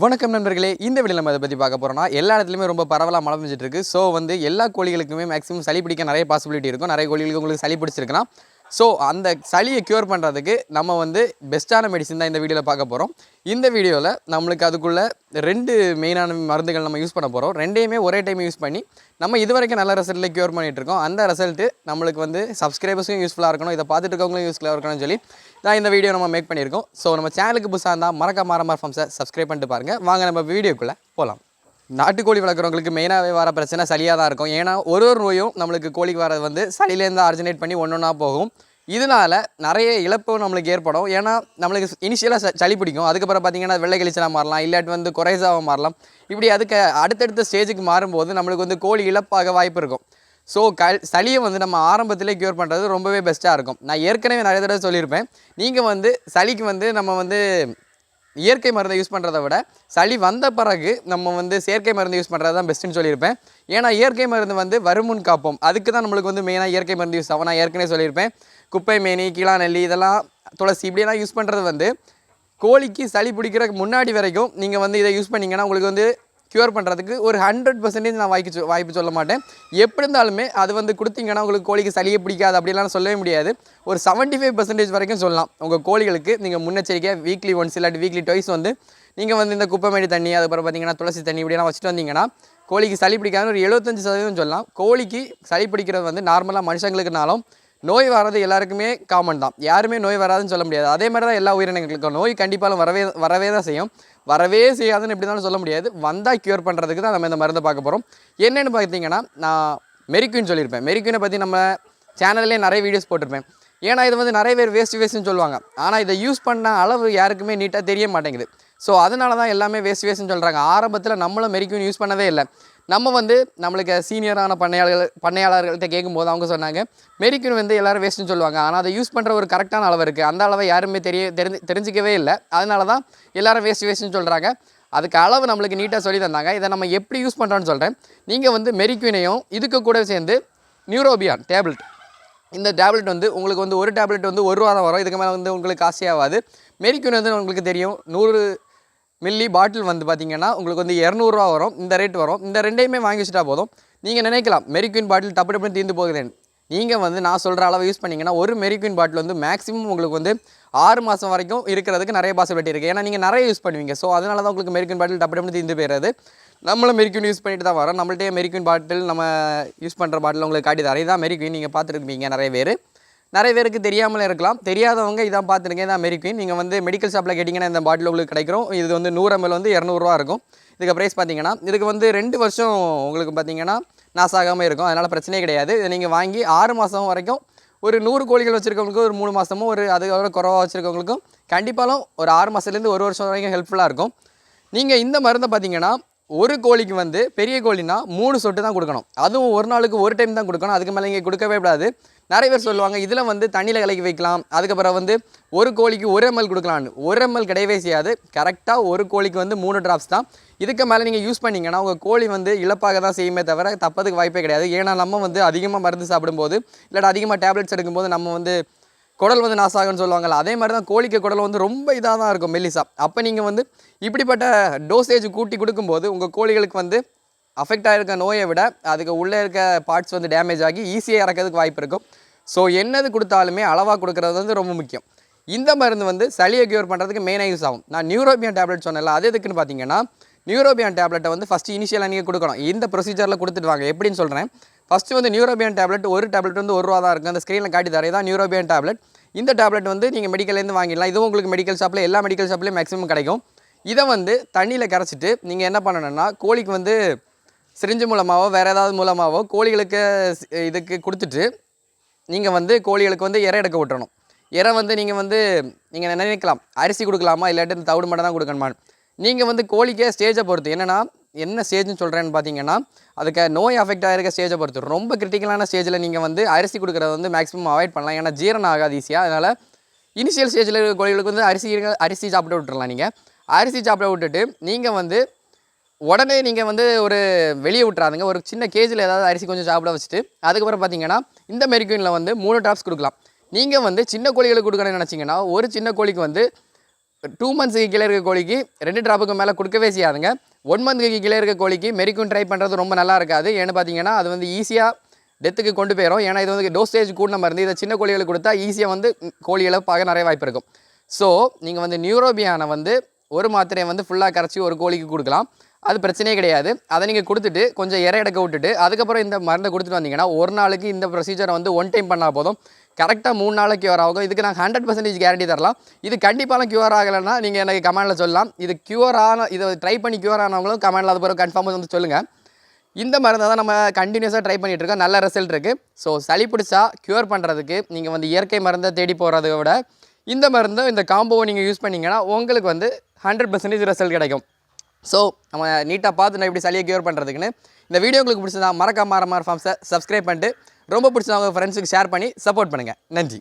வணக்கம் நண்பர்களே இந்த வீடியோ நம்ம அதை பற்றி பார்க்க போகிறோம்னா எல்லா இடத்துலையுமே ரொம்ப பரவலாக மழை பெஞ்சிட்டு இருக்கு. ஸோ வந்து எல்லா கோழிகளுக்குமே மேக்ஸிமம் சளி பிடிக்க நிறைய பாசிபிலிட்டி இருக்கும். நிறைய கோழிகளுக்கு உங்களுக்கு சளி பிடிச்சிருக்குன்னா ஸோ அந்த சளியை க்யூர் பண்ணுறதுக்கு நம்ம வந்து பெஸ்ட்டான மெடிசன் தான் இந்த வீடியோவில் பார்க்க போகிறோம் இந்த வீடியோவில் நம்மளுக்கு அதுக்குள்ளே ரெண்டு மெயினான மருந்துகள் நம்ம யூஸ் பண்ண போகிறோம் ரெண்டையுமே ஒரே டைம் யூஸ் பண்ணி நம்ம இது வரைக்கும் நல்ல ரிசல்ட்டில் க்யூர் பண்ணிகிட்ருக்கோம் இருக்கோம். அந்த ரிசல்ட்டு நம்மளுக்கு வந்து சப்ஸ்கிரைபர்ஸும் யூஸ்ஃபுல்லாக இருக்கணும். இதை பார்த்துட்டு இருக்கவங்களும் யூஸ்ஃபுல்லாக இருக்கணும்னு சொல்லி தான் இந்த வீடியோ நம்ம மேக் பண்ணியிருக்கோம். ஸோ நம்ம சேனலுக்கு புதுசாக இருந்தால் மறக்க மாறமார் ஃபார்ம்ஸை சப்ஸ்கிரைப் பண்ணிட்டு பாருங்கள் வாங்க நம்ம வீடியோக்குள்ளே போகலாம் நாட்டுக்கோழி வளர்க்குறவங்களுக்கு மெயினாகவே வர பிரச்சனை சளியாக தான் இருக்கும். ஏன்னா ஒரு ஒரு நோயும் நம்மளுக்கு கோழிக்கு வரது வந்து சளியிலேருந்து ஆரிஜினேட் பண்ணி ஒன்று ஒன்றா போகும். இதனால நிறைய இழப்பு நம்மளுக்கு ஏற்படும். ஏன்னா நம்மளுக்கு இனிஷியலாக சளி பிடிக்கும். அதுக்கப்புறம் பார்த்தீங்கன்னா வெள்ளை கழிச்சலாக மாறலாம். இல்லாட்டி வந்து குறைசாவாக மாறலாம். இப்படி அதுக்கு அடுத்தடுத்த ஸ்டேஜுக்கு மாறும்போது நம்மளுக்கு வந்து கோழி இழப்பாக வாய்ப்பு இருக்கும். ஸோ க சளியை வந்து நம்ம ஆரம்பத்திலே க்யூர் பண்ணுறது ரொம்பவே பெஸ்ட்டாக இருக்கும். நான் ஏற்கனவே நிறைய தடவை சொல்லியிருப்பேன். நீங்கள் வந்து சளிக்கு வந்து நம்ம வந்து இயற்கை மருந்தை யூஸ் பண்ணுறத விட சளி வந்த பிறகு நம்ம வந்து செயற்கை மருந்து யூஸ் பண்ணுறது தான் பெஸ்ட்டுன்னு சொல்லியிருப்பேன். ஏன்னா இயற்கை மருந்து வந்து வருமுன் காப்போம். அதுக்கு தான் நம்மளுக்கு வந்து மெயினாக இயற்கை மருந்து யூஸ் ஆகும். நான் ஏற்கனவே சொல்லியிருப்பேன். குப்பை மேனி கீழா நெல்லி இதெல்லாம் துளசி இப்படியெல்லாம் யூஸ் பண்ணுறது வந்து கோழிக்கு சளி பிடிக்கிறதுக்கு முன்னாடி வரைக்கும் நீங்கள் வந்து இதை யூஸ் பண்ணீங்கன்னா உங்களுக்கு வந்து க்யூர் பண்ணுறதுக்கு ஒரு ஹண்ட்ரட் பர்சன்டேஜ் நான் வாய்க்கு வாய்ப்பு சொல்ல மாட்டேன். எப்படி இருந்தாலுமே அது வந்து கொடுத்தீங்கன்னா உங்களுக்கு கோழிக்கு சளியே பிடிக்காது அப்படிலாம் சொல்லவே முடியாது. ஒரு 75% ஃபைவ் பர்சன்டேஜ் வரைக்கும் சொல்லலாம். உங்கள் கோழிகளுக்கு நீங்கள் முன்னெச்சரிக்கையாக வீக்லி ஒன்ஸ் இல்லாட்டி வீக்லி டுவைஸ் வந்து நீங்கள் வந்து இந்த குப்பைமேடி தண்ணி அதுக்கப்புறம் பார்த்தீங்கன்னா துளசி தண்ணி இப்படிலாம் வச்சுட்டு வந்தீங்கன்னா கோழிக்கு சளி பிடிக்காதுன்னு ஒரு எழுபத்தஞ்சு சதவீதம் சொல்லலாம். கோழிக்கு சளி பிடிக்கிறது வந்து நார்மலாக மனுஷங்களுக்குனாலும் நோய் வர்றது எல்லாருக்குமே காமன் தான். யாருமே நோய் வராதுன்னு சொல்ல முடியாது. அதே மாதிரி தான் எல்லா உயிரினங்களுக்கும். நோய் கண்டிப்பாக வரவே வரவே தான் செய்யும். வரவே செய்யாதுன்னு எப்படி தான் சொல்ல முடியாது. வந்தால் க்யூர் பண்ணுறதுக்கு தான் நம்ம இந்த மருந்தை பார்க்க போகிறோம் என்னென்னு பார்த்தீங்கன்னா நான் மெரிக்யூன் சொல்லியிருப்பேன். மெரிக்யூனை பற்றி நம்ம சேனல்லே நிறைய வீடியோஸ் போட்டிருப்பேன். ஏன்னா இது வந்து நிறைய பேர் வேஸ்ட் வேஸ்ட்னு சொல்லுவாங்க. ஆனால் இதை யூஸ் பண்ண அளவு யாருக்குமே நீட்டாக தெரிய மாட்டேங்குது. ஸோ அதனால தான் எல்லாமே வேஸ்ட் வேஸ்ட்னு சொல்கிறாங்க ஆரம்பத்தில் நம்மளும் மெரிக்யூன் யூஸ் பண்ணவே இல்லை. நம்ம வந்து நம்மளுக்கு சீனியரான பண்ணையாளர்கள் பண்ணையாளர்கள்ட்ட கேட்கும்போது அவங்க சொன்னாங்க மெரிக்யூன் வந்து எல்லோரும் வேஸ்ட்னு சொல்லுவாங்க. ஆனால் அதை யூஸ் பண்ணுற ஒரு கரெக்டான அளவு இருக்குது அந்த அளவை யாருமே தெரிய தெரிஞ்சு தெரிஞ்சிக்கவே இல்லை. அதனால தான் எல்லோரும் வேஸ்ட் வேஸ்ட்னு சொல்கிறாங்க அதுக்கு அளவு நம்மளுக்கு நீட்டாக சொல்லி தந்தாங்க. இதை நம்ம எப்படி யூஸ் பண்ணுறோன்னு சொல்கிறேன் நீங்கள் வந்து மெரிக்யூனையும் இதுக்கு கூட சேர்ந்து நியூரோபியான் டேப்லெட் இந்த டேப்லெட் வந்து உங்களுக்கு வந்து ஒரு டேப்லெட் வந்து ஒரு ரூபா தான் வரும். இதுக்கு மேலே வந்து உங்களுக்கு காசே ஆகாது. மெரிக்யூன் வந்து உங்களுக்கு தெரியும். நூறு மில்லி பாட்டில் வந்து பார்த்தீங்கன்னா உங்களுக்கு வந்து இரநூறுவா வரும். இந்த ரேட் வரும். இந்த ரெண்டையுமே வாங்கி வச்சுட்டா போதும். நீங்கள் நினைக்கலாம் மெரிக்யூன் பாட்டில் டப்பு டப்புனு தீர்ந்து போகுதுன்னு. நீங்கள் வந்து நான் சொல்கிற அளவு யூஸ் பண்ணிங்கன்னா ஒரு மெரிக்யூன் பாட்டில் வந்து மேக்ஸிமம் உங்களுக்கு வந்து ஆறு மாதம் வரைக்கும் இருக்கிறதுக்கு நிறைய பாசிபிலிட்டி இருக்குது ஏன்னா நீங்கள் நிறைய யூஸ் பண்ணுவீங்க. ஸோ அதனால தான் உங்களுக்கு மெரிக்யூன் பாட்டில் டப்பு டப்புனு தீர்ந்து போயிடுறது நம்மளும் மெரிக்யூன் யூஸ் பண்ணிட்டு தான் வரோம். நம்மள்ட்டே மெரிக்யூன் பாட்டில் நம்ம யூஸ் பண்ணுற பாட்டில் உங்களுக்கு காட்டி தரேன். தான் மெரிக்யூன் நீங்கள் பார்த்துருப்பீங்க நிறைய பேர். நிறைய பேருக்கு தெரியாமலே இருக்கலாம். தெரியாதவங்க இதான் பார்த்துருங்க. இதான் மெரிக்வின் நீங்கள் வந்து மெடிக்கல் ஷாப்பில் கேட்டிங்கன்னா இந்த பாட்டில் உங்களுக்கு கிடைக்கும் இது வந்து நூறு எம்எல் வந்து இரநூறுவா இருக்கும். இதுக்கு ப்ரைஸ் பார்த்தீங்கன்னா இதுக்கு வந்து ரெண்டு வருஷம் உங்களுக்கு பார்த்தீங்கன்னா நாசாகாமல் இருக்கும். அதனால் பிரச்சனையே கிடையாது. இதை நீங்கள் வாங்கி ஆறு மாதம் வரைக்கும் ஒரு நூறு கோழிகள் வச்சுருக்கவங்களுக்கும் ஒரு மூணு மாதமும் ஒரு அதுக்கப்புறம் குறவாக வச்சுருக்கவங்களுக்கும் கண்டிப்பாலும் ஒரு ஆறு மாதத்துலேருந்து ஒரு வருஷம் வரைக்கும் ஹெல்ப்ஃபுல்லாக இருக்கும். நீங்கள் இந்த மருந்தை பார்த்தீங்கன்னா ஒரு கோழிக்கு வந்து பெரிய கோழினா மூணு சொட்டு தான் கொடுக்கணும். அதுவும் ஒரு நாளுக்கு ஒரு டைம் தான் கொடுக்கணும். அதுக்கு மேலே இங்கே கொடுக்கவே கூடாது. நிறைய பேர் சொல்லுவாங்க இதில் வந்து தண்ணியில் கலக்கி வைக்கலாம். அதுக்கப்புறம் வந்து ஒரு கோழிக்கு ஒரு எம்எல் கொடுக்கலான்னு ஒரு எம்எல் கிடையவே செய்யாது. கரெக்டாக ஒரு கோழிக்கு வந்து மூணு ட்ராப்ஸ் தான். இதுக்கு மேலே நீங்கள் யூஸ் பண்ணிங்கன்னா உங்கள் கோழி வந்து இழப்பாக தான் செய்யுமே தவிர தப்பதுக்கு வாய்ப்பே கிடையாது. ஏன்னா நம்ம வந்து அதிகமாக மருந்து சாப்பிடும்போது இல்லாட்டி அதிகமாக டேப்லெட்ஸ் எடுக்கும்போது நம்ம வந்து குடல் வந்து நாசாகும்னு சொல்லுவாங்கள்ல அதே மாதிரி தான் கோழிக்கு குடல் வந்து ரொம்ப இதாக தான் இருக்கும் மெல்லிசா. அப்போ நீங்கள் வந்து இப்படிப்பட்ட டோசேஜ் கூட்டி கொடுக்கும்போது உங்கள் கோழிகளுக்கு வந்து அஃபெக்ட் ஆகிருக்க நோயை விட அதுக்கு உள்ளே இருக்க பார்ட்ஸ் வந்து டேமேஜ் ஆகி ஈஸியாக இறக்கிறதுக்கு வாய்ப்பு இருக்கும். ஸோ என்னது கொடுத்தாலுமே அளவாக கொடுக்குறது வந்து ரொம்ப முக்கியம். இந்த மருந்து வந்து சளியை க்யூர் பண்ணுறதுக்கு மெயினாக யூஸ் ஆகும். நான் நியூரோபியன் டேப்லெட் சொன்னல அது எதுக்குன்னு பார்த்தீங்கன்னா நியூரோபியன் டேப்லெட்டை வந்து ஃபஸ்ட்டு இனிஷியலாக நீங்கள் கொடுக்கணும். இந்த ப்ரொசீஜரில் கொடுத்துட்டு வாங்க. எப்படின்னு சொல்கிறேன் ஃபஸ்ட்டு வந்து நியூரோபியன் டேப்லெட் ஒரு டேப்லெட் வந்து ஒரு ரூபா தான் இருக்கும் அந்த ஸ்க்ரீனில் காட்டி தரையே தான் நியூரோபியன் டேப்லெட் இந்த டேப்லெட் வந்து நீங்கள் மெடிக்கல்லேருந்து வாங்கிடலாம். இதுவும் உங்களுக்கு மெடிக்கல் ஷாப்பில் எல்லா மெடிக்கல் ஷாப்லேயும் மேக்ஸிமம் கிடைக்கும். இதை வந்து தண்ணியில் கரைச்சிட்டு நீங்கள் என்ன பண்ணணும்னா கோழிக்கு வந்து சிரிஞ்சு மூலமாகவோ வேறு ஏதாவது மூலமாகவோ கோழிகளுக்கு இதுக்கு கொடுத்துட்டு நீங்கள் வந்து கோழிகளுக்கு வந்து இறை எடுக்க விட்டுறணும். இறை வந்து நீங்கள் வந்து நீங்கள் நினைக்கலாம் அரிசி கொடுக்கலாமா? இல்லாட்டி இந்த தவிடு மட்டும் தான் கொடுக்கணுமா? நீங்கள் வந்து கோழிக்கே ஸ்டேஜை பொறுத்து என்னென்னா என்ன ஸ்டேஜ்னு சொல்கிறேன்னு பார்த்தீங்கன்னா அதுக்கு நோய் அஃபெக்ட் ஆகிருக்க ஸ்டேஜை பொறுத்து ரொம்ப கிரிட்டிக்கலான ஸ்டேஜில் நீங்கள் வந்து அரிசி கொடுக்குறத வந்து மேக்ஸிமம் அவாய்ட் பண்ணலாம். ஏன்னா ஜீரணம் ஆகாது ஈஸியாக அதனால் இனிஷியல் ஸ்டேஜில் இருக்கிற கோழிகளுக்கு வந்து அரிசி அரிசி சாப்பிட விட்டுறலாம் நீங்கள் அரிசி சாப்பிட விட்டுட்டு நீங்கள் வந்து உடனே நீங்கள் வந்து ஒரு வெளியே விட்றாதுங்க ஒரு சின்ன கேஜில் ஏதாவது அரிசி கொஞ்சம் சாப்பிட வச்சுட்டு அதுக்கப்புறம் பார்த்தீங்கன்னா இந்த மெரிக்யூனில் வந்து மூணு ட்ராப்ஸ் கொடுக்கலாம். நீங்கள் வந்து சின்ன கோழிகளுக்கு கொடுக்கணும்னு நினச்சிங்கன்னா ஒரு சின்ன கோழிக்கு வந்து டூ மந்த்ஸுக்கு கீழே இருக்க கோழிக்கு ரெண்டு ட்ராப்புக்கு மேலே கொடுக்கவே செய்யாதுங்க. ஒன் மந்த்துக்கு கீழே இருக்க கோழிக்கு மெரிக்கும் ட்ரை பண்ணுறது ரொம்ப நல்லா இருக்காது. ஏன்னு பார்த்தீங்கன்னா அது வந்து ஈஸியாக டெத்துக்கு கொண்டு போயிடும் ஏன்னா இது வந்து டோஸ்டேஜ் கூட மருந்து இதை சின்ன கோழிகளுக்கு கொடுத்தா ஈஸியாக வந்து கோழி இழப்பாக நிறைய வாய்ப்பு இருக்கும். ஸோ நீங்கள் வந்து நியூரோபியானை வந்து ஒரு மாத்திரையை வந்து ஃபுல்லாக கரைச்சி ஒரு கோழிக்கு கொடுக்கலாம். அது பிரச்சனையே கிடையாது. அதை நீங்கள் கொடுத்துட்டு கொஞ்சம் இறை எடுக்க விட்டுட்டு அதுக்கப்புறம் இந்த மருந்தை கொடுத்துட்டு வந்தீங்கன்னா ஒரு நாளைக்கு இந்த ப்ரொசீஜரை வந்து ஒன் டைம் பண்ணால் போதும். கரெக்டாக மூணு நாளைக்கு கியூர் ஆகும். இதுக்கு நான் ஹண்ட்ரட் பர்சன்டேஜ் கேரண்டி தரலாம். இது கண்டிப்பாக க்யூர் ஆகலைன்னா நீங்கள் எனக்கு கமெண்டில் சொல்லலாம். இது க்யூர் ஆன இதை ட்ரை பண்ணி க்யூர் ஆனவங்களும் கமெண்டில் அது பிறகு கன்ஃபார்மாக வந்து சொல்லுங்கள் இந்த மருந்தை தான் நம்ம கண்டினியூஸாக ட்ரை பண்ணிகிட்டு இருக்கோம். நல்ல ரிசல்ட் இருக்குது ஸோ சளி பிடிச்சா க்யூர் பண்ணுறதுக்கு நீங்கள் வந்து இயற்கை மருந்தை தேடி போகிறத விட இந்த மருந்தும் இந்த காம்போவை நீங்கள் யூஸ் பண்ணிங்கன்னா உங்களுக்கு வந்து ஹண்ட்ரட் பர்சன்டேஜ் ரிசல்ட் கிடைக்கும். ஸோ நம்ம நீட்டாக பார்த்து நான் இப்படி சளியை க்யூர் பண்ணுறதுக்குன்னு இந்த வீடியோ உங்களுக்கு பிடிச்சதா மறக்காம மாற மாற ஃபார்ம்ஸை சப்ஸ்கிரைப் பண்ணிட்டு ரொம்ப பிடிச்சவங்க ஃப்ரெண்ட்ஸுக்கு ஷேர் பண்ணி சப்போர்ட் பண்ணுங்கள் நன்றி.